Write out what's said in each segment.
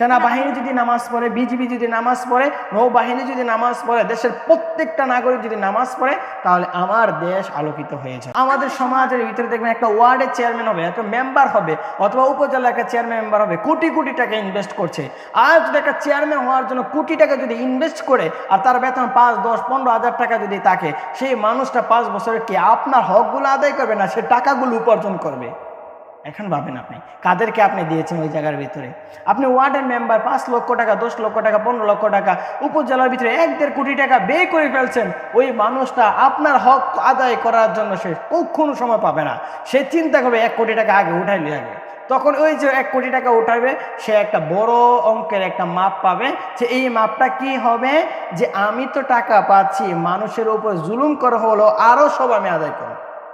সেনাবাহিনী যদি নামাজ পড়ে, বিজিবি যদি নামাজ পড়ে, নৌবাহিনী যদি নামাজ পড়ে, দেশের প্রত্যেকটা নাগরিক যদি নামাজ পড়ে, তাহলে আমার দেশ আলোকিত হয়ে যায় আমাদের সমাজের ভিতরে দেখবেন একটা ওয়ার্ডের চেয়ারম্যান হবে, একটা মেম্বার হবে, অথবা উপজেলা একটা চেয়ারম্যান মেম্বার হবে, কোটি কোটি টাকা ইনভেস্ট করছে। আর যদি একটা চেয়ারম্যান হওয়ার জন্য কোটি টাকা যদি ইনভেস্ট করে, আর তার বেতন পাঁচ, দশ, পনেরো হাজার টাকা যদি থাকে সেই মানুষটা পাঁচ বছরে কি আপনার হকগুলো আদায় করবে না সে টাকাগুলো উপার্জন করবে? এখন ভাবেন আপনি, কাদেরকে আপনি দিয়েছেন ওই জায়গার ভিতরে? আপনি ওয়ার্ডের মেম্বার পাঁচ লক্ষ টাকা, দশ লক্ষ টাকা, পনেরো লক্ষ টাকা, উপজেলার ভিতরে এক দেড় কোটি টাকা ব্যয় করে ফেলছেন, ওই মানুষটা আপনার হক আদায় করার জন্য সে কখনো সময় পাবে না। সে চিন্তা করবে, এক কোটি টাকা আগে উঠাই নিয়ে আগে তখন ওই যে এক কোটি টাকা উঠাবে, সে একটা বড় অঙ্কের একটা মাপ পাবে, যে এই মাপটা কি হবে? যে আমি তো টাকা পাচ্ছি, মানুষের উপর জুলুম করা হলো আরও সব আমি আদায় করব।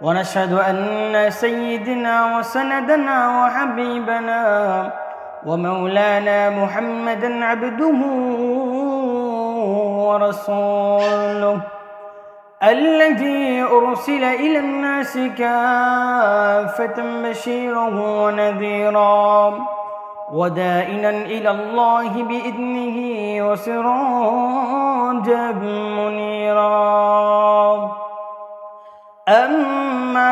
ونشهد أن سيدنا وسندنا وحبيبنا ومولانا محمدا عبده ورسوله الذي أرسل إلى الناس كافة بشيرا ونذيرا ودائنا إلى الله بإذنه وسراجا منيرا أما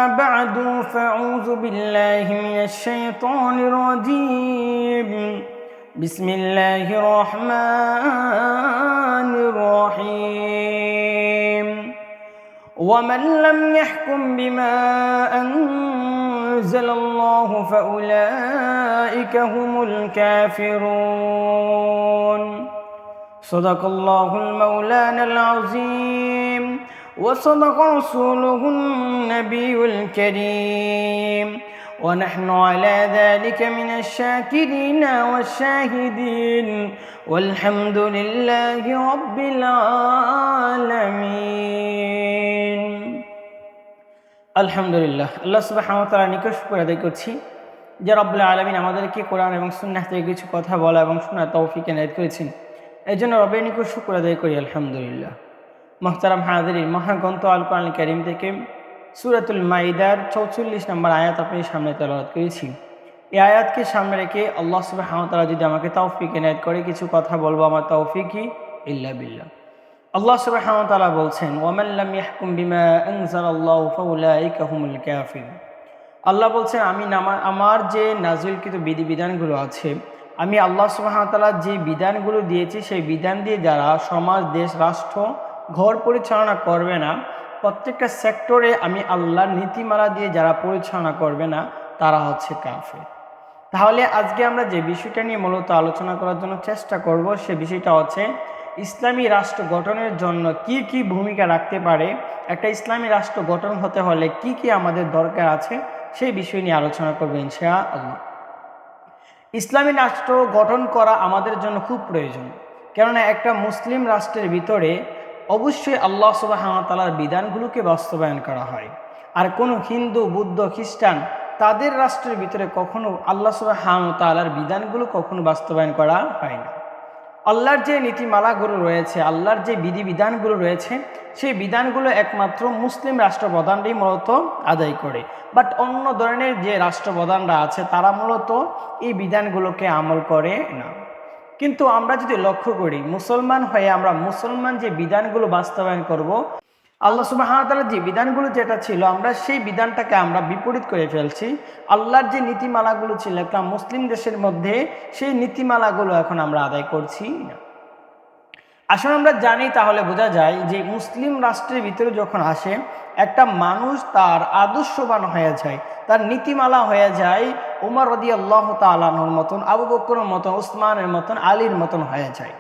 بعد فأعوذ بالله من الشيطان الرجيم. بسم الله الرحمن الرحيم. ومن لم يحكم بما أنزل الله فأولئك هم الكافرون. صدق الله المولانا العظيم. وصدق رسوله النبي الكريم ونحن على ذلك من الشاكرين والشاهدين والحمد لله رب العالمين আলহামদুলিল্লাহ আল্লাহ সুবাহ তালা নিকট শুক্র আদায় করছি যে রব্বুল্লাহ আলমিন আমাদেরকে কোরআন এবং সুন্নাহ থেকে কিছু কথা বলা এবং শোনা তৌফিক এনায়ত করেছেন এই জন্য রবের নিকট শুক্র আদায় করি আলহামদুলিল্লাহ মোহতারাম হাজারির মহাগ্রন্থ আল কোরআন করিম থেকে সুরাতুল মাইদার চৌচল্লিশ নম্বর আয়াত আপনি সামনে তেলাওয়াত করেছি। এই আয়াতকে সামনে রেখে আল্লাহ সুবাহ তালা যদি আমাকে তৌফিক এনায়ত করে, কিছু কথা বলব, আমার তৌফিকই ইল্লা বিল্লাহ। আল্লাহ সুবাহ তালা বলছেন ওয়ামাল্লাম ইয়াহকুম বিমা ফাউলাইকা হুমুল কাফির আল্লাহ বলছেন, আমি আমার যে নাজিলকৃত বিধিবিধানগুলো আছে, আমি আল্লাহ সুবাহতাল্লাহ যে বিধানগুলো দিয়েছি, সেই বিধান দিয়ে যারা সমাজ, দেশ, রাষ্ট্র ঘর পরিচালনা করবে না, প্রত্যেকটা সেক্টরে আমি আল্লাহর নীতিমালা দিয়ে যারা পরিচালনা করবে না, তারা হচ্ছে কাফে তাহলে আজকে আমরা যে বিষয়টা নিয়ে মূলত আলোচনা করার জন্য চেষ্টা করব, সে বিষয়টা হচ্ছে ইসলামী রাষ্ট্র গঠনের জন্য কি কি ভূমিকা রাখতে পারে, একটা ইসলামী রাষ্ট্র গঠন হতে হলে কি কি আমাদের দরকার আছে, সেই বিষয় নিয়ে আলোচনা করব ইনশা আল্লাহ ইসলামী রাষ্ট্র গঠন করা আমাদের জন্য খুব প্রয়োজন। কেননা একটা মুসলিম রাষ্ট্রের ভিতরে অবশ্যই আল্লাহ সুবাহতালার বিধানগুলোকে বাস্তবায়ন করা হয়। আর কোনো হিন্দু, বুদ্ধ, খ্রিস্টান তাদের রাষ্ট্রের ভিতরে কখনো আল্লাহ সুবাহতালার বিধানগুলো কখনো বাস্তবায়ন করা হয় না। আল্লাহর যে নীতিমালাগুলো রয়েছে, আল্লাহর যে বিধিবিধানগুলো রয়েছে, সেই বিধানগুলো একমাত্র মুসলিম রাষ্ট্রপ্রধানরাই মূলত আদায় করে। বাট অন্য ধরনের যে রাষ্ট্রপ্রধানরা আছে, তারা মূলত এই বিধানগুলোকে আমল করে না। কিন্তু আমরা যদি লক্ষ্য করি, মুসলমান হয়ে আমরা মুসলমান যে বিধানগুলো বাস্তবায়ন করব, আল্লাহ সুবাহতালার যে বিধানগুলো যেটা ছিল, আমরা সেই বিধানটাকে আমরা বিপরীত করে ফেলছি। আল্লাহর যে নীতিমালাগুলো ছিল, একটা মুসলিম দেশের মধ্যে সেই নীতিমালাগুলো এখন আমরা আদায় করছি না। আসলে আমরা জানি তাহলে বোঝা যায় যে মুসলিম রাষ্ট্রের ভিতরে যখন আসে, একটা মানুষ তার আদর্শবান হয়ে যায়, তার নীতিমালা হয়ে যায়, উমর রদি আল্লাহ তালানোর মতন, আবু বকরের মতন ওসমানের মতন, আলীর মতন হয়ে যায়।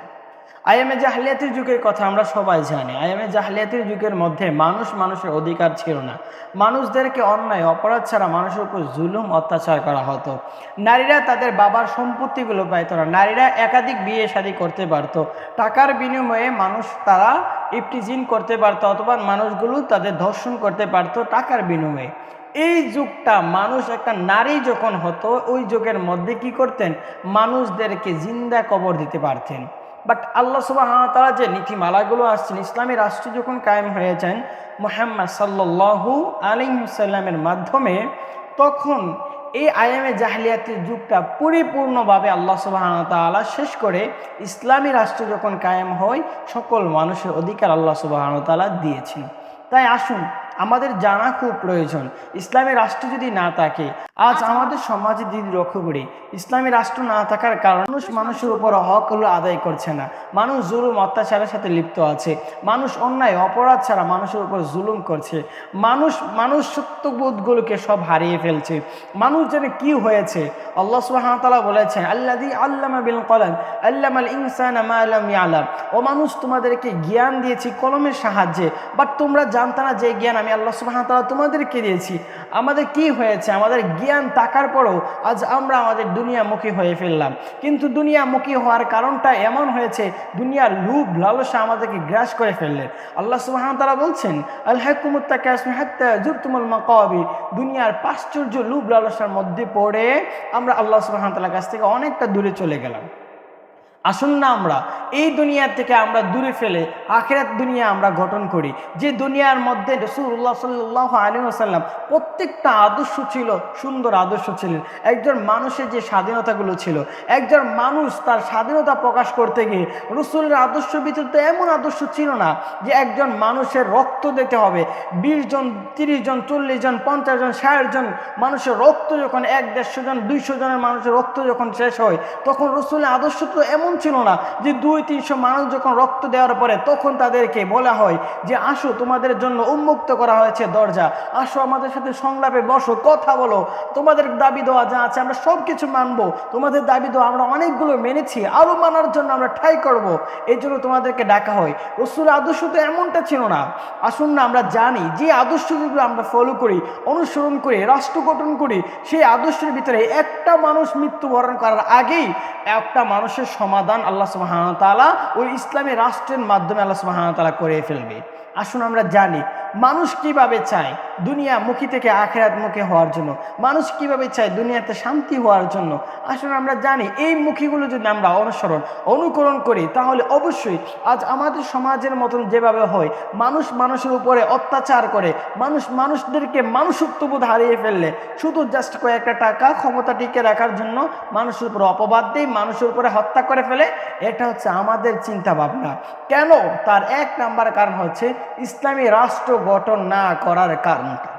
আয়ামে জাহলিয়াতের যুগের কথা আমরা সবাই জানি। আয়ামে জাহলিয়াতের যুগের মধ্যে মানুষ মানুষের অধিকার ছিল না। মানুষদেরকে অন্যায়, অপরাধ ছাড়া মানুষের উপর জুলুম অত্যাচার করা হতো। নারীরা তাদের বাবার সম্পত্তিগুলো পাইত না। নারীরা একাধিক বিয়ে শাদী করতে পারতো। টাকার বিনিময়ে মানুষ তারা ইফটিজিন করতে পারতো অথবা মানুষগুলো তাদের ধর্ষণ করতে পারতো টাকার বিনিময়ে। এই যুগটা মানুষ একটা নারী যখন হতো, ওই যুগের মধ্যে কি করতেন? মানুষদেরকে জিন্দা কবর দিতে পারতেন। বাট আল্লাহ সুবাহ তারা যে নীতিমালাগুলো আসছেন ইসলামী রাষ্ট্র যখন কায়েম হয়েছেন মোহাম্মদ সাল্লু আলিমসাল্লামের মাধ্যমে, তখন এই আয়ামে জাহলিয়াতের যুগটা পরিপূর্ণভাবে আল্লাহ সুবাহ তালা শেষ করে ইসলামী রাষ্ট্র যখন কায়েম হয়, সকল মানুষের অধিকার আল্লাহ সুবাহ তালা দিয়েছেন। তাই আসুন আমাদের জানা খুব প্রয়োজন। ইসলামী রাষ্ট্র যদি না থাকে আজ আমাদের সমাজে যদি লক্ষ্য করি। ইসলামী রাষ্ট্র না থাকার কারণ মানুষ মানুষের উপর হকগুলো আদায় করছে না। মানুষ জুলুম অত্যাচারের সাথে লিপ্ত আছে। মানুষ অন্যায় অপরাধ ছাড়া মানুষের উপর জুলুম করছে। মানুষ মানুষ সত্যবোধগুলোকে সব হারিয়ে ফেলছে। মানুষ যেন কি হয়েছে? আল্লাহ সুহামতাল্লাহ বলেছেন আল্লাদি আল্লামা বিল কলাম আল্লামাল ইনসান আলাম ইয়ালাম। ও মানুষ তোমাদেরকে জ্ঞান দিয়েছি কলমের সাহায্যে বাট তোমরা জানতে না যে জ্ঞান আমি আল্লাহ সুহামতাল্লাহ তোমাদেরকে দিয়েছি। আমাদের কি হয়েছে? আমাদের জ্ঞান থাকার পরও আজ আমরা আমাদের দুনিয়ামুখী হয়ে ফেললাম। কিন্তু দুনিয়ামুখী হওয়ার কারণটা এমন হয়েছে, দুনিয়ার লুভ লালসা আমাদেরকে গ্রাস করে ফেললেন। আল্লাহ সুবাহান বলছেন আল হাকুমুত্তা কাশ্মী হাত্তা জুরতুমুল মাকাবি। দুনিয়ার পাশ্চর্য লুভ লালসার মধ্যে পড়ে আমরা আল্লাহ সুবাহান কাছ থেকে অনেকটা দূরে চলে গেলাম। আসুন না আমরা, এই দুনিয়া থেকে আমরা দূরে ফেলে আখেরাত দুনিয়া আমরা গঠন করি। যে দুনিয়ার মধ্যে রসুল্লাহ সাল্লাহ আলী আসাল্লাম প্রত্যেকটা আদর্শ ছিল, সুন্দর আদর্শ ছিলেন। একজন মানুষের যে স্বাধীনতাগুলো ছিল, একজন মানুষ তার স্বাধীনতা প্রকাশ করতে গিয়ে রসুলের আদর্শ ভিতরে এমন আদর্শ ছিল না যে একজন মানুষের রক্ত দিতে হবে। বিশ জন, তিরিশ জন, চল্লিশ জন, পঞ্চাশ জন, ষাট জন মানুষের রক্ত যখন এক দেড়শো জন, দুইশো জনের মানুষের রক্ত যখন শেষ হয়, তখন রসুলের আদর্শ তো এমন ছিল না যে দুই, তিনশো মানুষ যখন রক্ত দেওয়ার পরে তখন তাদেরকে বলা হয় যে, আসো, তোমাদের জন্য উন্মুক্ত করা হয়েছে দরজা। আসো, আমাদের সাথে সংলাপে বসো, কথা বলো। তোমাদের দাবি দেওয়া যা আছে আমরা সব কিছু মানবো। তোমাদের দাবি দেওয়া আমরা অনেকগুলো মেনেছি। আরও মানার জন্য আমরা ঠাই করব। এই জন্য তোমাদেরকে ডাকা হয়। রসুল আদর্শ তো এমনটা ছিল না। আসুন না, আমরা জানি যে আদর্শগুলো আমরা ফলো করি, অনুসরণ করি, রাষ্ট্র গঠন করি, সেই আদর্শের ভিতরে একটা মানুষ মৃত্যুবরণ করার আগেই একটা মানুষের সমাধান আল্লাহ সুবাহতালা ওই ইসলামী রাষ্ট্রের মাধ্যমে আল্লাহ সুবাহতালা করে ফেলবে। আসুন আমরা জানি, মানুষ কীভাবে চায় দুনিয়া মুখী থেকে আখেরাত মুখে হওয়ার জন্য? মানুষ কীভাবে চায় দুনিয়াতে শান্তি হওয়ার জন্য? আসলে আমরা জানি, এই মুখীগুলো যদি আমরা অনুসরণ, অনুকরণ করি, তাহলে অবশ্যই আজ আমাদের সমাজের মতন যেভাবে হয়, মানুষ মানুষের উপরে অত্যাচার করে, মানুষ মানুষদেরকে মানুষত্ববোধ হারিয়ে ফেললে, শুধু জাস্ট কয়েকটা টাকা ক্ষমতা টিকে রাখার জন্য মানুষের উপরে অপবাদ দেয় মানুষের উপরে হত্যা করে ফেলে, এটা হচ্ছে আমাদের চিন্তা ভাবনা কেন? তার এক নাম্বার কারণ হচ্ছে ইসলামী রাষ্ট্র গঠন না করার কারণটা।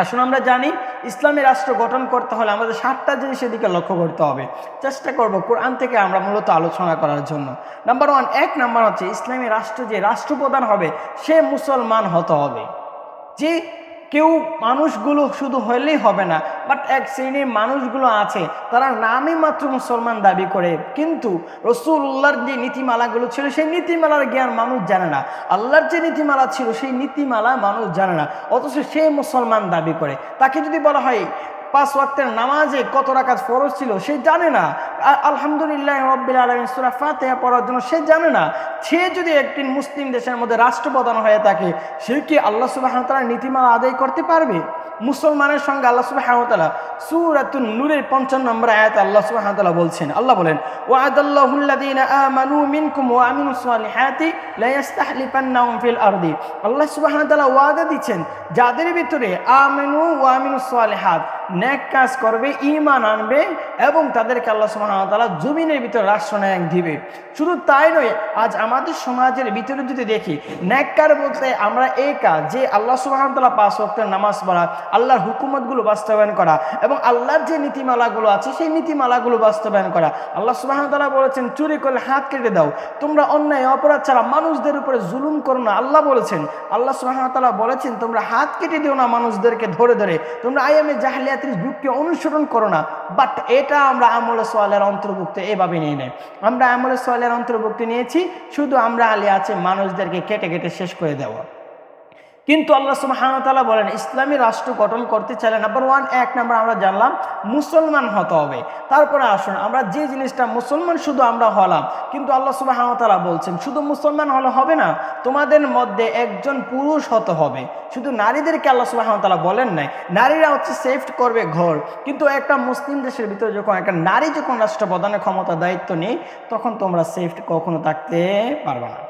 আসুন আমরা জানি, ইসলামী রাষ্ট্র গঠন করতে হলে আমাদের সাতটা জিনিসের দিকে লক্ষ্য করতে হবে। চেষ্টা করব কোরআন থেকে আমরা মূলত আলোচনা করার জন্য। নাম্বার ওয়ান এক নাম্বার হচ্ছে ইসলামী রাষ্ট্র যে রাষ্ট্রপ্রধান হবে, সে মুসলমান হতে হবে। যে কেউ মানুষগুলো শুধু হলেই হবে না বাট এক শ্রেণির মানুষগুলো আছে, তারা নামই মাত্র মুসলমান দাবি করে। কিন্তু রসুল্লাহর যে নীতিমালাগুলো ছিল, সেই নীতিমালার জ্ঞান মানুষ জানে না। আল্লাহর যে নীতিমালা ছিল, সেই নীতিমালা মানুষ জানে না। অথচ সে মুসলমান দাবি করে। তাকে যদি বলা হয় পাঁচ ওয়াক্তের নামাজে কত রাকাত ফরজ ছিল সে জানে না। আলহামদুলিল্লাহ রব্বিল আলমিন সুরা ফাতেহা পড়ার জন্য সে জানে না। সে যদি একটি মুসলিম দেশের মধ্যে রাষ্ট্রপ্রধান হয়ে থাকে, সে কি আল্লাহ সুবাহ নীতিমালা আদায় করতে পারবে? মুসলমানের সঙ্গে আল্লাহ সুবাহতালা সুরাতুন নূরের পঞ্চান্ন নম্বর আয়াত আল্লাহ সুবাহতালা বলছেন, আল্লাহ বলেন ওয়াদাল্লাহুল্লাদিন আমানু মিনকুম ওয়া আমিনু সালিহাতি লা ইস্তাহলিফান্নাহুম ফিল আরদি। আল্লাহ সুবাহতালা ওয়াদা দিচ্ছেন, যাদের ভিতরে আমিনু ওয়া আমিনু ন্যাক কাজ করবে ইমান আনবে এবং তাদেরকে আল্লাহ সুবাহতালা জমিনের ভিতরে রাষ্ট্র রাষ্ট্রনায়ক দিবে। শুধু তাই নয়, আজ আমাদের সমাজের ভিতরে যদি দেখি ন্যাককার বলতে আমরা এই কাজ, যে আল্লাহ সুবাহতালা পাঁচ ওয়াক্তের নামাজ পড়া, আল্লাহর হুকুমতগুলো বাস্তবায়ন করা এবং আল্লাহর যে নীতিমালাগুলো আছে, সেই নীতিমালাগুলো বাস্তবায়ন করা। আল্লাহ সুবাহতালা বলেছেন, চুরি করলে হাত কেটে দাও। তোমরা অন্যায়, অপরাধ ছাড়া মানুষদের উপরে জুলুম করো না। আল্লাহ বলেছেন, আল্লাহ সুবাহতালা বলেছেন, তোমরা হাত কেটে দিও না মানুষদেরকে ধরে ধরে। তোমরা আইএমএ জাহলিয়াত জাতির যুগকে অনুসরণ করো না বাট এটা আমরা আমলে সোয়ালের অন্তর্ভুক্ত এভাবে নিয়ে নেই। আমরা আমলে সোয়ালের অন্তর্ভুক্ত নিয়েছি, শুধু আমরা আলে আছে মানুষদেরকে কেটে কেটে শেষ করে দেওয়া কিন্তু আল্লাহ সুবাহানতাল্লাহ বলেন, ইসলামী রাষ্ট্র গঠন করতে চাইলে নাম্বার ওয়ান এক নাম্বার আমরা জানলাম, মুসলমান হতে হবে। তারপরে আসুন, আমরা যে জিনিসটা মুসলমান শুধু আমরা হলাম, কিন্তু আল্লাহ সুবাহানতাল্লাহ বলছেন, শুধু মুসলমান হলে হবে না, তোমাদের মধ্যে একজন পুরুষ হতে হবে। শুধু নারীদেরকে আল্লাহ সুবাহানতাল্লাহ বলেন নাই, নারীরা হচ্ছে সেফট করবে ঘর। কিন্তু একটা মুসলিম দেশের ভিতরে যখন একটা নারী যখন রাষ্ট্র প্রধানের ক্ষমতা, দায়িত্ব নেই, তখন তোমরা সেফট কখনো থাকতে পারবে না।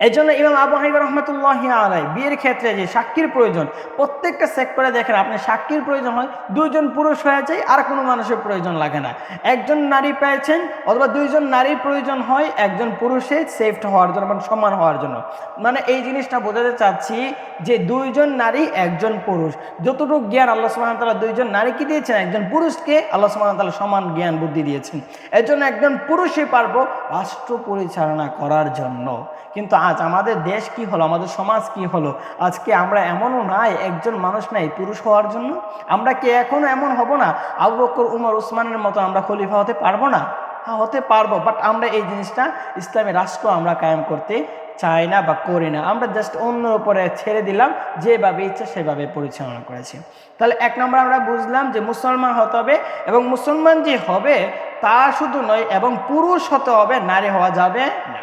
এই জন্য ইমাম আবু হাইব রহমতুল্লাহ আলাই বিয়ের ক্ষেত্রে যে সাক্ষীর প্রয়োজন, প্রত্যেকটা সেক্টরে দেখেন আপনি সাক্ষীর প্রয়োজন হয়, দুইজন পুরুষ হয়ে যায়, আর কোনো মানুষের প্রয়োজন লাগে না। একজন নারী পেয়েছেন অথবা দুইজন নারীর প্রয়োজন হয়, একজন পুরুষের সেফট হওয়ার জন্য মানে সমান হওয়ার জন্য। মানে এই জিনিসটা বোঝাতে চাচ্ছি যে দুইজন নারী, একজন পুরুষ। যতটুকু জ্ঞান আল্লাহ সুবাহতাল্লাহ দুইজন নারীকে দিয়েছেন, একজন পুরুষকে আল্লাহ সুবাহতাল্লাহ সমান জ্ঞান বুদ্ধি দিয়েছেন। এর জন্য একজন পুরুষই পারব রাষ্ট্র পরিচালনা করার জন্য। কিন্তু আজ আমাদের দেশ কি হলো? আমাদের সমাজ কি হলো? আজকে আমরা এমনও নাই, একজন মানুষ নাই, পুরুষ হওয়ার জন্য আমরা কি এখনও এমন হব না? আবু বকর, উমর, উসমানের মতো আমরা খলিফা হতে পারব না? হ্যাঁ হতে পারব বাট আমরা এই জিনিসটা ইসলামী রাষ্ট্র আমরা কায়েম করতে চাই না বা করি না। আমরা জাস্ট অন্যের উপরে ছেড়ে দিলাম, যেভাবে ইচ্ছা সেভাবে পরিচালনা করেছি। তাহলে এক নম্বর আমরা বুঝলাম যে মুসলমান হতে হবে এবং মুসলমান যে হবে তা শুধু নয়, এবং পুরুষ হতে হবে, নারী হওয়া যাবে না।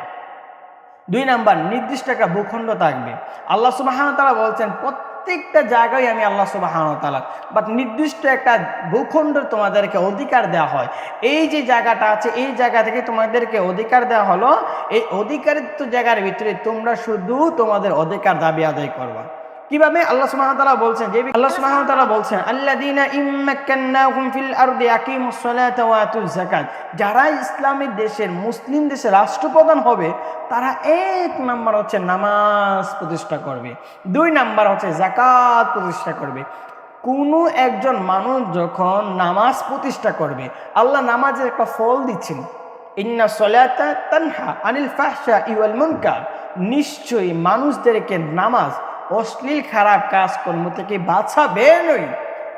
দুই নাম্বার, নির্দিষ্ট একটা ভূখণ্ড থাকবে। আল্লাহ সুবাহানতালা বলছেন, প্রত্যেকটা জায়গায় আমি আল্লাহ সুবাহানতালা বাট নির্দিষ্ট একটা ভূখণ্ড তোমাদেরকে অধিকার দেওয়া হয়। এই যে জায়গাটা আছে, এই জায়গা থেকে তোমাদেরকে অধিকার দেওয়া হলো, এই অধিকারিত জায়গার ভিতরে তোমরা শুধু তোমাদের অধিকার দাবি আদায় করবা। কীভাবে আল্লাহ সুবহানাহু ওয়া তাআলা বলছেন, যে আল্লাহ সুবহানাহু ওয়া তাআলা বলছেন, আল্লাযীনা ইম্মাক্কান্নাহুম ফিল আরদি আকিমুস সালাতা ওয়া আতুজ যাকাত। যারা ইসলামী দেশের মুসলিম দেশের রাষ্ট্রপ্রধান হবে, তারা এক নাম্বার হচ্ছে নামাজ প্রতিষ্ঠা করবে। দুই নাম্বার হচ্ছে জাকাত প্রতিষ্ঠা করবে। কোনো একজন মানুষ যখন নামাজ প্রতিষ্ঠা করবে, আল্লাহ নামাজের একটা ফল দিচ্ছেন। ইন্না সলাতা তানহা আনিল ফাহশা ইওয়াল মুনকার। নিশ্চয়ই মানুষদেরকে নামাজ অশ্লীল খারাপ কাজকর্ম থেকে বাঁচাবে নই।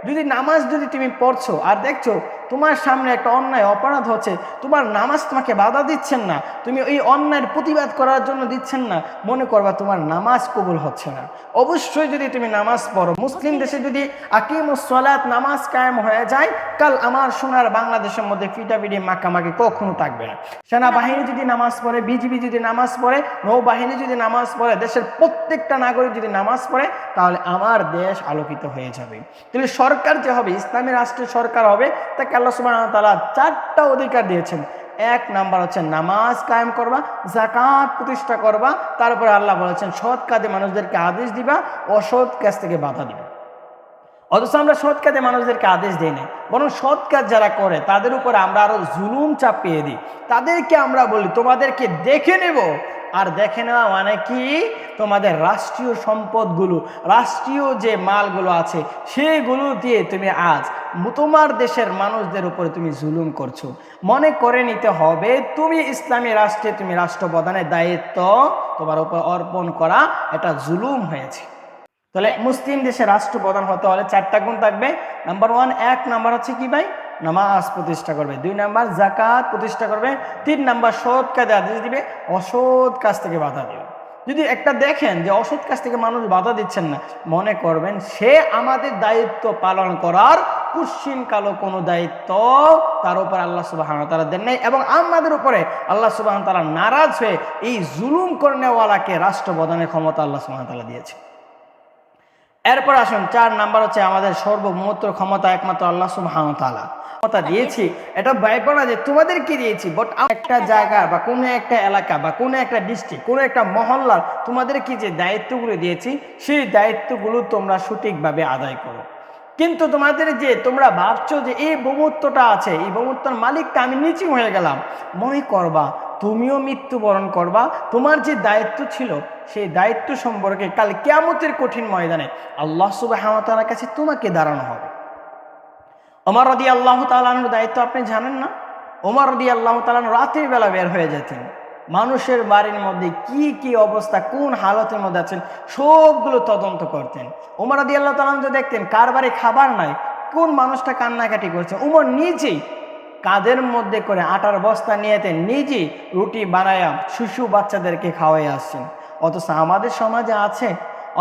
যদি নামাজ যদি তুমি পড়ছো আর দেখছ তোমার সামনে একটা অন্যায় অপরাধ হচ্ছে, তোমার নামাজ তোমাকে বাধা দিচ্ছেন না, তুমি ওই অন্যায়ের প্রতিবাদ করার জন্য দিচ্ছেন না, মনে করবা তোমার নামাজ কবুল হচ্ছে না। অবশ্যই যদি তুমি নামাজ পড়ো, মুসলিম দেশে যদি আকিম ও সলাৎ নামাজ কায়েম হয়ে যায়, কাল আমার সোনার বাংলাদেশের মধ্যে ফিটাফিটি মাকামাকি কখনো থাকবে না। সেনাবাহিনী যদি নামাজ পড়ে, বিজিবি যদি নামাজ পড়ে, নৌবাহিনী যদি নামাজ পড়ে, দেশের প্রত্যেকটা নাগরিক যদি নামাজ পড়ে, তাহলে আমার দেশ আলোকিত হয়ে যাবে। তাহলে সরকার যে হবে, ইসলামী রাষ্ট্রের সরকার হবে, তাকে আল্লাহ সুবাহ তালা চারটা অধিকার দিয়েছেন। এক নাম্বার হচ্ছে নামাজ কায়েম করবা জাকাত প্রতিষ্ঠা করবা, তারপরে আল্লাহ বলেছেন, সৎ কাজে মানুষদেরকে আদেশ দিবা, অসৎ কাজ থেকে বাধা দিবা। অথচ আমরা সৎ কাজে মানুষদেরকে আদেশ দিই না বরং সৎ কাজ যারা করে, তাদের উপর আমরা আরও জুলুম চাপিয়ে দিই। তাদেরকে আমরা বলি, তোমাদেরকে দেখে নেব আর দেখে নেওয়া মানে কি? তোমাদের রাষ্ট্রীয় সম্পদগুলো, রাষ্ট্রীয় যে মালগুলো আছে, সেগুলো দিয়ে তুমি আজ তোমার দেশের মানুষদের উপরে তুমি জুলুম করছ। মনে করে নিতে হবে, তুমি ইসলামী রাষ্ট্রে তুমি রাষ্ট্রপ্রধানের দায়িত্ব তোমার উপর অর্পণ করা এটা জুলুম হয়েছে। তাহলে মুসলিম দেশে রাষ্ট্রপ্রধান হতে হলে চারটা গুণ থাকবে। নাম্বার ওয়ান এক, নাম্বার হচ্ছে কি ভাই? নামাজ প্রতিষ্ঠা করবে। দুই নাম্বার জাকাত প্রতিষ্ঠা করবে। তিন নাম্বার সৎ কাজে আদেশ দিবে। অসৎ কাজ থেকে বাধা দেবে। যদি একটা দেখেন যে অসৎ কাজ থেকে মানুষ বাধা দিচ্ছেন না, মনে করবেন সে আমাদের দায়িত্ব পালন করার কুশ্চিন কালো কোনো দায়িত্ব তার উপর আল্লাহ সুবাহ তারা দেন নাই এবং আমাদের উপরে আল্লাহ সুবাহ তারা নারাজ হয়ে এই জুলুম করনেওয়ালাকে রাষ্ট্রপ্রধানের ক্ষমতা আল্লাহ সুবাহ তালা দিয়েছে। এরপর আসুন, চার নাম্বার হচ্ছে আমাদের সর্বমূত্র ক্ষমতা একমাত্র আল্লাহ সুবহান তাআলা। ক্ষমতা দিয়েছি, এটা ভয়পো না যে তোমাদেরকে দিয়েছি বাট একটা জায়গা বা কোনো একটা এলাকা বা কোনো একটা ডিস্ট্রিক্ট কোনো একটা মহল্লার তোমাদেরকে যে দায়িত্বগুলো দিয়েছি, সেই দায়িত্বগুলো তোমরা সঠিকভাবে আদায় করো। কিন্তু তোমাদের যে তোমরা ভাবছ যে এই বহুত্বটা আছে, এই বহুত্বর মালিকটা আমি নিচু হয়ে গেলাম, মনে করবা তুমিও মৃত্যুবরণ করবা, তোমার যে দায়িত্ব ছিল, সেই দায়িত্ব সম্পর্কে কাল কেয়ামতের কঠিন ময়দানে আল্লাহ সুবাহ কাছে তোমাকে দাঁড়ানো হবে। ওমর রদি আল্লাহ তালানোর দায়িত্ব আপনি জানেন না? ওমর রদি আল্লাহ তালান রাতের বেলা বের হয়ে যেতেন। মানুষের বাড়ির মধ্যে কি কি অবস্থা, কোন হালতের মধ্যে আছেন, সবগুলো তদন্ত করতেন। ওমর রদি আল্লাহ তালান তো দেখতেন, কার বাড়ি খাবার নাই, কোন মানুষটা কান্নাকাটি করছে উমর নিজেই কাদের মধ্যে করে আটার বস্তা নিয়েতে নিজেই রুটি বানায়া শিশু বাচ্চাদেরকে খাওয়াই আসছেন। অথচ আমাদের সমাজে আছে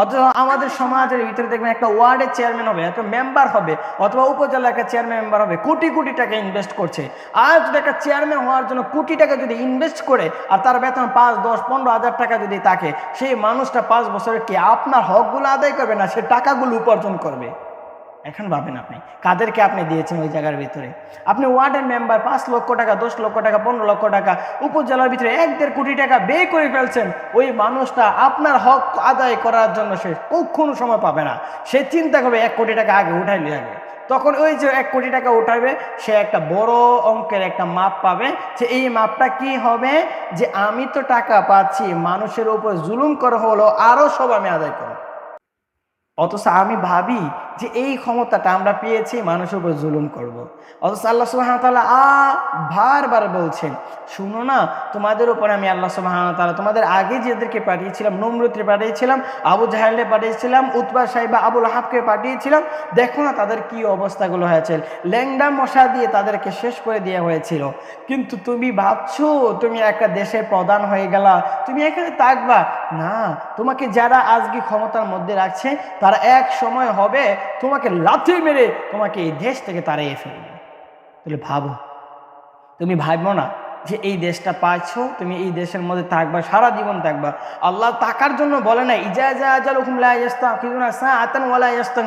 অথচ আমাদের সমাজের ভিতরে দেখবেন একটা ওয়ার্ডের চেয়ারম্যান হবে, একটা মেম্বার হবে, অথবা উপজেলা একটা চেয়ারম্যান মেম্বার হবে, কোটি কোটি টাকা ইনভেস্ট করছে। আর যদি একটা চেয়ারম্যান হওয়ার জন্য কোটি টাকা যদি ইনভেস্ট করে, আর তার বেতন পাঁচ, দশ, পনেরো হাজার টাকা যদি থাকে সেই মানুষটা পাঁচ বছরে কি আপনার হকগুলো আদায় করবে না? সে টাকাগুলো উপার্জন করবে। এখন ভাবেন আপনি, কাদেরকে আপনি দিয়েছেন ওই জায়গার ভিতরে? আপনি ওয়ার্ডের মেম্বার পাঁচ লক্ষ টাকা, দশ লক্ষ টাকা, পনেরো লক্ষ টাকা, উপজেলার ভিতরে এক দেড় কোটি টাকা ব্যয় করে ফেলছেন, ওই মানুষটা আপনার হক আদায় করার জন্য সে কখনো সময় পাবে না। সে চিন্তা করবে, এক কোটি টাকা আগে উঠাই নিয়ে আগে। তখন ওই যে এক কোটি টাকা উঠাবে সে একটা বড় অঙ্কের একটা মাপ পাবে যে এই মাপটা কি হবে? যে আমি তো টাকা পাচ্ছি, মানুষের উপর জুলুম করা হলো আরও সব আমি আদায় করব। অথচ আমি ভাবি যে এই ক্ষমতাটা আমরা পেয়েছি, মানুষের উপর জুলুম করব। অথচ আল্লাহ সুবাহতাল্লাহ আ বারবার বলছেন, শুনো না, তোমাদের উপর আমি আল্লাহ সুবাহতাল্লাহ তোমাদের আগে যেদেরকে পাঠিয়েছিলাম, নমরুদকে পাঠিয়েছিলাম, আবু জাহালকে পাঠিয়েছিলাম, উতবা সাহেবা আবুল হাবকে পাঠিয়েছিলাম, দেখো না তাদের কি অবস্থাগুলো হয়েছে। ল্যাংডা মশা দিয়ে তাদেরকে শেষ করে দেওয়া হয়েছিল। কিন্তু তুমি ভাবছ, তুমি একটা দেশের প্রধান হয়ে গেলা, তুমি এখানে থাকবা। না, তোমাকে যারা আজকে ক্ষমতার মধ্যে রাখছে তারা এক সময় হবে তোমাকে লাথি মেরে তোমাকে এই দেশ থেকে তাড়িয়ে ফেলবে। তাহলে ভাবো, তুমি ভাবো না যে এই দেশটা পাচ্ছ তুমি এই দেশের মধ্যে থাকবা, সারা জীবন থাকবা। আল্লাহ টাকার জন্য বলে না, ইজা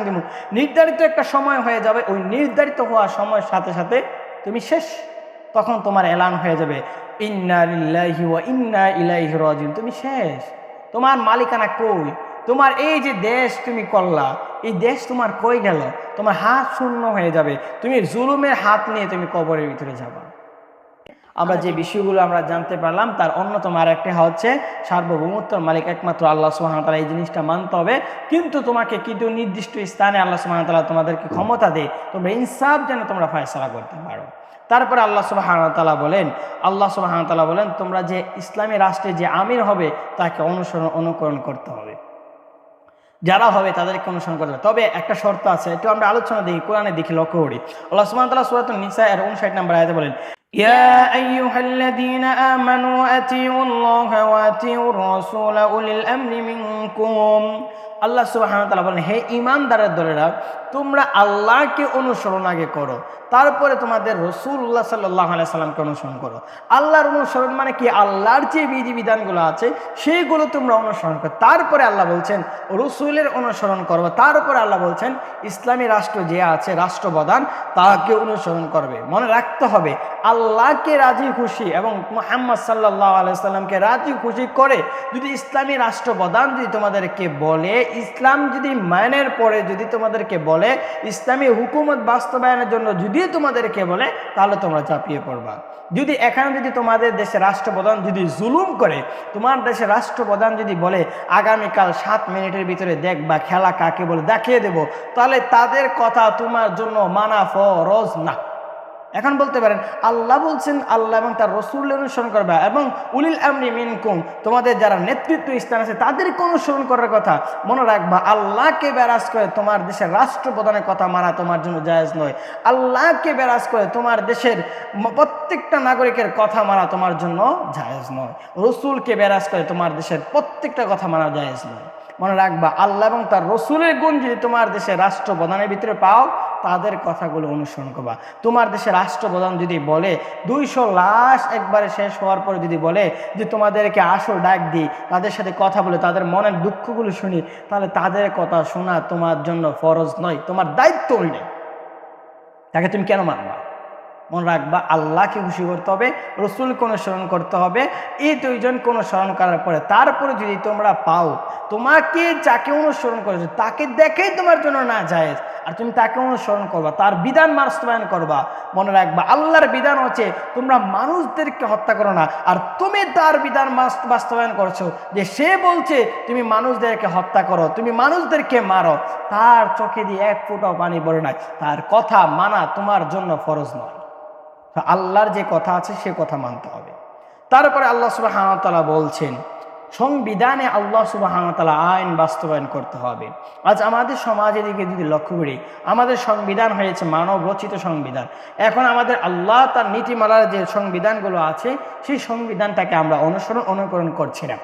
দিমু নির্ধারিত একটা সময় হয়ে যাবে, ওই নির্ধারিত হওয়া সময়ের সাথে সাথে তুমি শেষ। তখন তোমার এলান হয়ে যাবে, ইন্না ইন্না ইলাইহি রাজিউন। তুমি শেষ। তোমার মালিকানা কই? তোমার এই যে দেশ তুমি করলা, এই দেশ তোমার কই গেল? তোমার হাত শূন্য হয়ে যাবে। তুমি জুলুমের হাত নিয়ে তুমি কবরের ভিতরে যাবা। আমরা যে বিষয়গুলো আমরা জানতে পারলাম, তার অন্যতম আর একটা হচ্ছে সার্বভৌমত্বর মালিক একমাত্র আল্লাহ সুহামতালা এই জিনিসটা মানতে হবে। কিন্তু তোমাকে কিন্তু নির্দিষ্ট স্থানে আল্লাহ সুহামতালা তোমাদেরকে ক্ষমতা দেয়। তোমরা ইনসাফ যেন তোমরা ফয়সলা করতে পারো। তারপরে আল্লাহ সুবাহানতালা বলেন, আল্লাহ সুবাহানতালা বলেন, তোমরা যে ইসলামী রাষ্ট্রে যে আমির হবে, তাকে অনুসরণ, অনুকরণ করতে হবে। যারা হবে তাদেরকে অনুসরণ করতে হবে তবে একটা শর্ত আছে একটু আমরা আলোচনা দেখি কোরআনে দেখি লক্ষ্য করি আল্লাহ সুবহানাহু ওয়া তাআলা সূরাতুন নিসা এর 59 নম্বর আয়াতে বলেন يا أيها الذين آمنوا أطيعوا الله وأطيعوا الرسول أولي الأمر منكم আল্লাহ সুবাহ বলেন, হে ইমানদারের দলেরা, তোমরা আল্লাহকে অনুসরণ আগে করো, তারপরে তোমাদের রসুল্লাহ সাল্লাহ সাল্লামকে অনুসরণ করো। আল্লাহর অনুসরণ মানে কি? আল্লাহর যে বিধি বিধানগুলো আছে সেইগুলো তোমরা অনুসরণ করো। তারপরে আল্লাহ বলছেন, রসুলের অনুসরণ করো। তারপরে আল্লাহ বলছেন, ইসলামী রাষ্ট্র যে আছে, রাষ্ট্রপ্রধান, তাকে অনুসরণ করবে। মনে রাখতে হবে, আল্লাহকে রাজি খুশি এবং মোহাম্মদ সাল্লাহ আলাইসাল্লামকে রাজি খুশি করে যদি ইসলামী রাষ্ট্রপ্রধান যদি তোমাদেরকে বলে ইসলাম যদি মায়নের পরে যদি তোমাদেরকে বলে, ইসলামী হুকুমত বাস্তবায়নের জন্য যদি তোমাদেরকে বলে, তাহলে তোমরা চাপিয়ে পড়বা। যদি এখানে যদি তোমাদের দেশে রাষ্ট্রপ্রধান যদি জুলুম করে, তোমার দেশে রাষ্ট্রপ্রধান যদি বলে, আগামীকাল সাত মিনিটের ভিতরে দেখবা খেলা কাকে বলে দেখিয়ে দেব, তাহলে তাদের কথা তোমার জন্য মানা ফরজ না। এখন বলতে পারেন, আল্লাহ বলছেন, আল্লাহ এবং তার রসুল অনুসরণ করবে। এবং উলিল আমরি মিনকুম, তোমাদের যারা নেতৃত্ব স্থান আছে, তাদেরকে অনুসরণ করার কথা মনে রাখবা। আল্লাহকে বেরাজ করে তোমার দেশের রাষ্ট্রপ্রধানের কথা মানা তোমার জন্য জায়েজ নয়। আল্লাহকে বেরাজ করে তোমার দেশের প্রত্যেকটা নাগরিকের কথা মানা তোমার জন্য জায়েজ নয়। রসুলকে বেরাজ করে তোমার দেশের প্রত্যেকটা কথা মানা জায়েজ নয়। মনে রাখবা, আল্লাহ এবং তার রসুলের গুণ যদি তোমার দেশে রাষ্ট্রপ্রধানের ভিতরে পাও, তাদের কথাগুলো অনুসরণ করবা। তোমার দেশে রাষ্ট্রপ্রধান যদি বলে, দুইশো লাশ একবারে শেষ হওয়ার পরে যদি বলে, যে তোমাদেরকে আসো ডাক দিই, তাদের সাথে কথা বলে, তাদের মনের দুঃখগুলো শুনি, তাহলে তাদের কথা শোনা তোমার জন্য ফরজ নয়, তোমার দায়িত্ব নেই তাকে তুমি কেন মানবা? মনে রাখবা, আল্লাহকে খুশি করতে হবে, রসুলকে অনুসরণ করতে হবে। এই দুইজনকে অনুসরণ করার পরে, তারপরে যদি তোমরা পাও, তোমাকে যাকে অনুসরণ করেছ, তাকে দেখেই তোমার জন্য না যায় আর তুমি তাকে অনুসরণ করবা, তার বিধান বাস্তবায়ন করবা। মনে রাখবা, আল্লাহর বিধান হচ্ছে, তোমরা মানুষদেরকে হত্যা করো না। আর তুমি তার বিধান বাস্তবায়ন করছ, যে সে বলছে, তুমি মানুষদেরকে হত্যা করো, তুমি মানুষদেরকে মারো। তার চোখে দিয়ে এক ফুটাও পানি পড়ে নাই। তার কথা মানা তোমার জন্য ফরজ নয়। আল্লাহর যে কথা আছে সে কথা মানতে হবে। তারপরে আল্লাহ সুবাহ বলছেন, সংবিধানে আল্লাহ সুবাহতালা আইন বাস্তবায়ন করতে হবে। আজ আমাদের সমাজের দিকে যদি লক্ষ্য করি, আমাদের সংবিধান হয়েছে মানব রচিত সংবিধান। এখন আমাদের আল্লাহ তার নীতিমালার যে সংবিধানগুলো আছে, সেই সংবিধানটাকে আমরা অনুসরণ, অনুকরণ করছি না।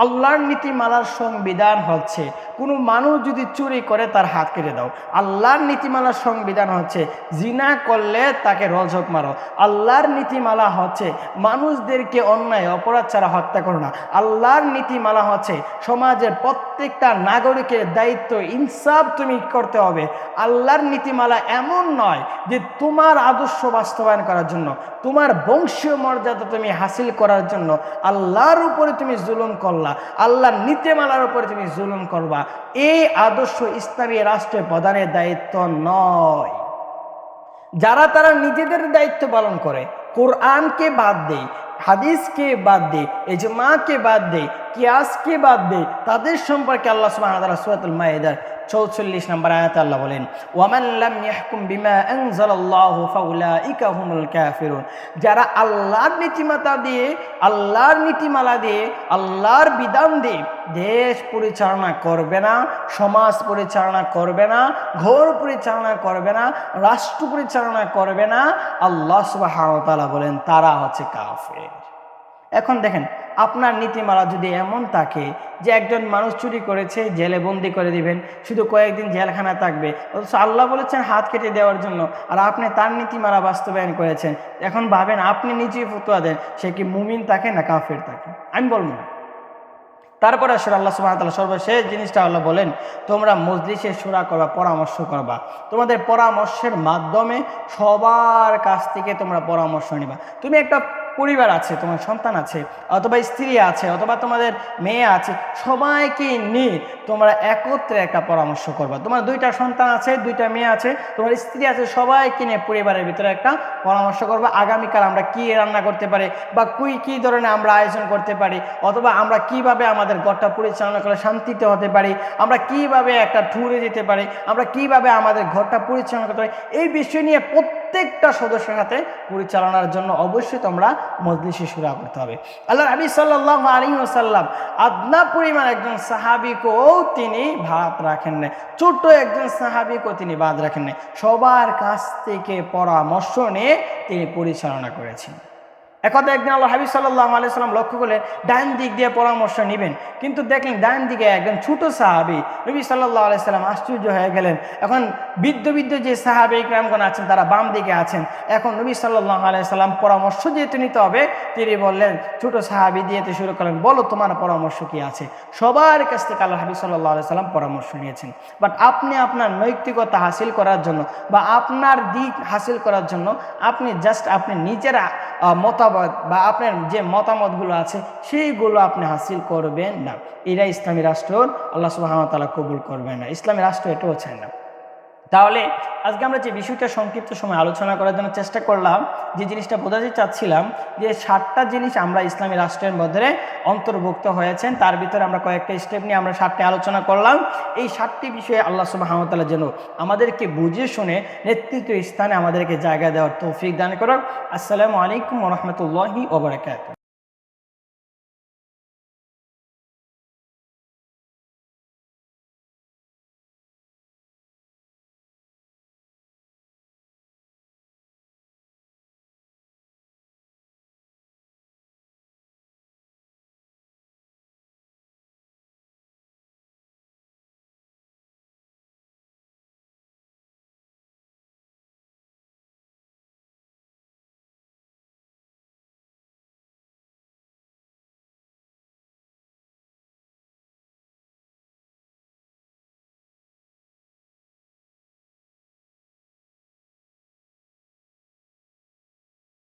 আল্লাহর নীতিমালার সংবিধান হচ্ছে, কোনো মানুষ যদি চুরি করে তার হাত কেটে দাও। আল্লাহর নীতিমালার সংবিধান হচ্ছে, জিনা করলে তাকে রজক মারো। আল্লাহর নীতিমালা হচ্ছে, মানুষদেরকে অন্যায়, অপরাধ ছাড়া হত্যা করো না। আল্লাহর নীতিমালা হচ্ছে, সমাজের প্রত্যেকটা নাগরিকের দায়িত্ব, ইনসাফ তুমি করতে হবে। আল্লাহর নীতিমালা এমন নয় যে তোমার আদর্শ বাস্তবায়ন করার জন্য, তোমার বংশীয় মর্যাদা তুমি হাসিল করার জন্য। আল্লাহর উপরে তুমি জুলুম করলা। আল্লাহর নীতিমালার উপরে তুমি জুলুম করবা, এই আদর্শ ইসলামী রাষ্ট্রের প্রধানের দায়িত্ব নয়। যারা তারা নিজেদের দায়িত্ব পালন করে, কোরআনকে বাদ দেয় হাদিসকে বাদ দেয় এজমাকে বাদ দেয় কিয়াসকে বাদ দেয় তাদের সম্পর্কে আল্লাহ তাআলা সূরাতুল মাইদার চৌচল্লিশ নম্বর আয়াত আল্লাহ বলেন, ওয়ামান লাম ইয়াহকুম বিমা আনজালাল্লাহু ফাউলাইকা হুমুল কাফিরুন। যারা আল্লাহর নীতিমাতা দিয়ে, আল্লাহর নীতিমালা দিয়ে, আল্লাহর বিধান দিয়ে দেশ পরিচালনা করবে না, সমাজ পরিচালনা করবে না, ঘর পরিচালনা করবে না, রাষ্ট্র পরিচালনা করবে না, আল্লাহ ওয়া বলেন, তারা হচ্ছে কাফের। এখন দেখেন, আপনার নীতিমালা যদি এমন থাকে যে একজন মানুষ চুরি করেছে, জেলে বন্দি করে দিবেন, শুধু কয়েকদিন জেলখানা থাকবে, অথচ আল্লাহ বলেছেন হাত কেটে দেওয়ার জন্য আর আপনি তার নীতিমালা বাস্তবায়ন করেছেন, এখন ভাবেন আপনি নিজেই ফতুয়া দেন, সে কি মুমিন থাকে না কাফের থাকে আমি বলব না। তারপরে আসলে আল্লাহ সুবাহ তাআলা সর্বশেষ জিনিসটা আল্লাহ বলেন, তোমরা মজলিসে সুরা করবা, পরামর্শ করবা। তোমাদের পরামর্শের মাধ্যমে সবার কাছ থেকে তোমরা পরামর্শ নিবা। তুমি একটা পরিবার আছে, তোমার সন্তান আছে, অথবা স্ত্রী আছে, অথবা তোমাদের মেয়ে আছে, সবাইকে নিয়ে তোমরা একত্রে একটা পরামর্শ করবা। তোমার দুইটা সন্তান আছে, দুইটা মেয়ে আছে, তোমার স্ত্রী আছে, সবাইকে নিয়ে পরিবারের ভিতরে একটা পরামর্শ করবা, আগামীকাল আমরা কি রান্না করতে পারি বা কুই কী ধরনের আমরা আয়োজন করতে পারি, অথবা আমরা কীভাবে আমাদের ঘরটা পরিচালনা করে শান্তিতে হতে পারি, আমরা কীভাবে একটা ট্যুরে যেতে পারি, আমরা কীভাবে আমাদের ঘরটা পরিচালনা করতে পারি, এই বিষয় নিয়ে প্রত্যেকটা সদস্যের সাথে পরিচালনার জন্য অবশ্যই তোমরা মজলিসে সুরা করতে হবে। আল্লাহ নবী সাল্লাহ আলী ওসাল্লাম আদনা পরিমাণ একজন সাহাবিকেও তিনি ভাত রাখেন না ছোট্ট একজন সাহাবিকেও তিনি বাদ রাখেন না সবার কাছ থেকে পরামর্শ নিয়ে তিনি পরিচালনা করেছেন। একদা একদিন আল্লাহ হাবিব সাল্লাহ আলাইসাল্লাম লক্ষ্য করলে ডান দিক দিয়ে পরামর্শ নেবেন। কিন্তু দেখলেন ডান দিকে একজন ছোট সাহাবি নবী সাল্লাহ আলাইসাল্লাম আশ্চর্য হয়ে গেলেন। এখন বৃদ্ধ বৃদ্ধ যে সাহাবি গ্রামগণ আছেন, তারা বাম দিকে আছেন। এখন নবী সাল্লাহ আলাইসাল্লাম পরামর্শ যেহেতু নিতে হবে, তিনি বললেন, ছোট সাহাবি দিয়েতে শুরু করলেন, বলো তোমার পরামর্শ কি আছে? সবার কাছ থেকে আল্লাহ হাবিব সাল্লাহ আলাইসাল্লাম পরামর্শ নিয়েছেন। বাট আপনি আপনার নৈতিকতা হাসিল করার জন্য বা আপনার দিক হাসিল করার জন্য, আপনি জাস্ট আপনি নিজেরা মতামত বা আপনার যে মতামতগুলো আছে, সেইগুলো আপনি হাসিল করবেন না। এরা ইসলামী রাষ্ট্র, আল্লাহ সুবাহতালা কবুল করবেন না। ইসলামী রাষ্ট্র এটাও চায় না। তাহলে আজকে আমরা যে বিষয়টা সংক্ষিপ্ত সময় আলোচনা করার জন্য চেষ্টা করলাম, যে জিনিসটা বোঝাতে চাচ্ছিলাম, যে সাতটা জিনিস আমরা ইসলামী রাষ্ট্রের মধ্যে অন্তর্ভুক্ত হয়েছেন, তার ভিতরে আমরা কয়েকটা স্টেপ নিয়ে আমরা সাতটি আলোচনা করলাম। এই সাতটি বিষয়ে আল্লাহ সব সুবাহতালা যেন আমাদেরকে বুঝে শুনে নেতৃত্ব স্থানে আমাদেরকে জায়গা দেওয়ার তৌফিক দান করুক। আসসালামু আলাইকুম রহমতুল্লাহি ওবরাকাত